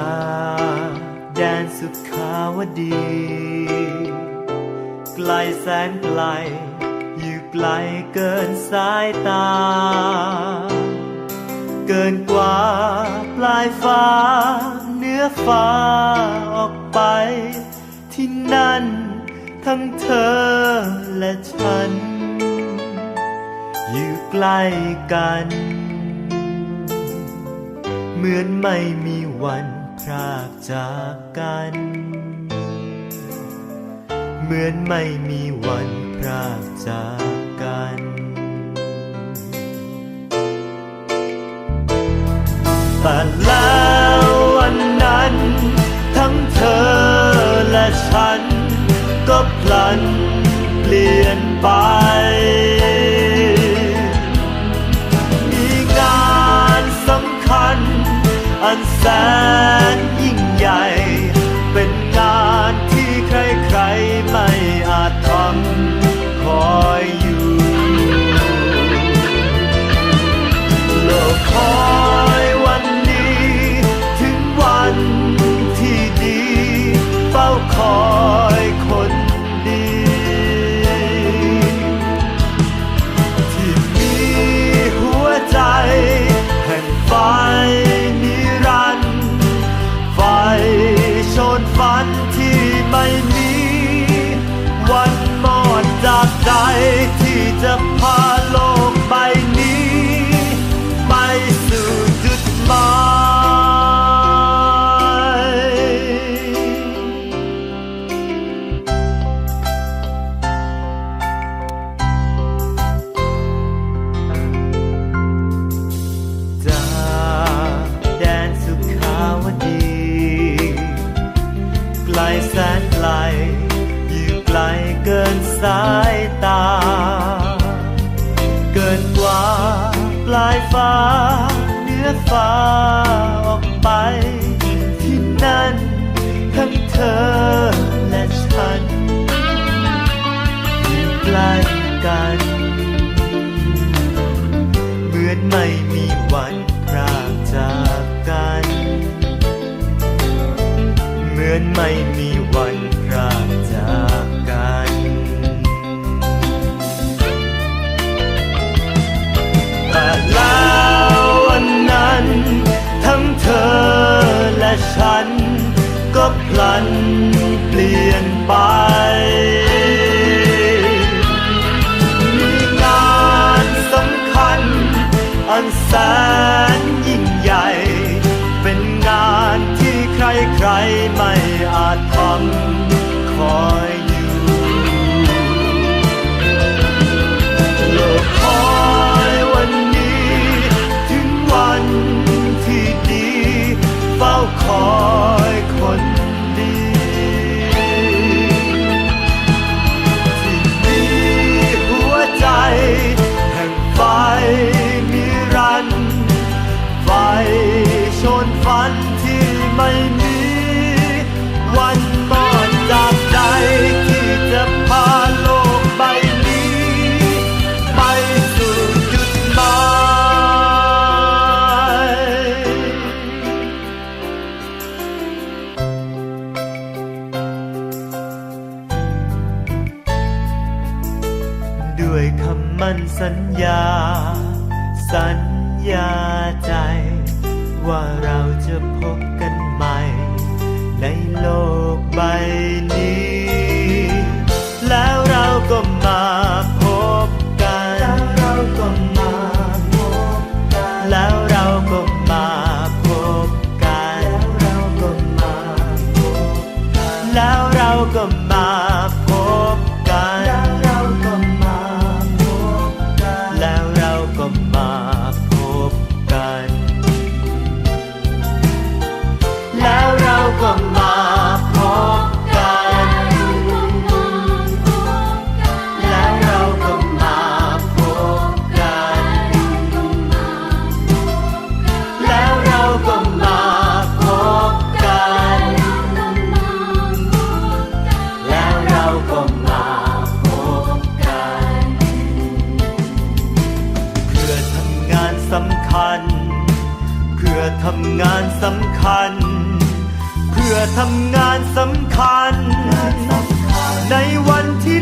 ากแดนสุขาวดี ไกลแสนไกล อยู่ไกลเกินสายตา เกินกว่าปลายฟ้า เนื้อฟ้าออกไป ที่นั่น ทั้งเธอและฉัน อยู่ใกล้กัน เหมือนไม่มีวันพรากจากกัน เหมือนไม่มีวันพรากจากกันแต่แล้ววันนั้น ทั้งเธอและฉัน ก็พลันเปลี่ยนไป 分散。Atlantik. สายตา เกินกว่าปลายฟ้าเนื้อฟ้าออกไป ที่นั่นทั้งเธอและฉันอยู่ใกล้กัน เหมือนไม่มีวันพรากจากกัน เหมือนไม่ พลันเปลี่ยนไป ไม่มีวันหมดจากใจที่จะพาโลกใบนี้ ไปสู่จุดหมายด้วยคำมั่นสัญญา สัญญาใจ ว่าเราจะพบ ในโลกใบนี้ แล้วเราก็มาพบกัน แล้วเราก็มาพบกัน แล้วเราก็มา พัน เพื่อทำงานสำคัญ เพื่อทำงานสำคัญ ในวันที่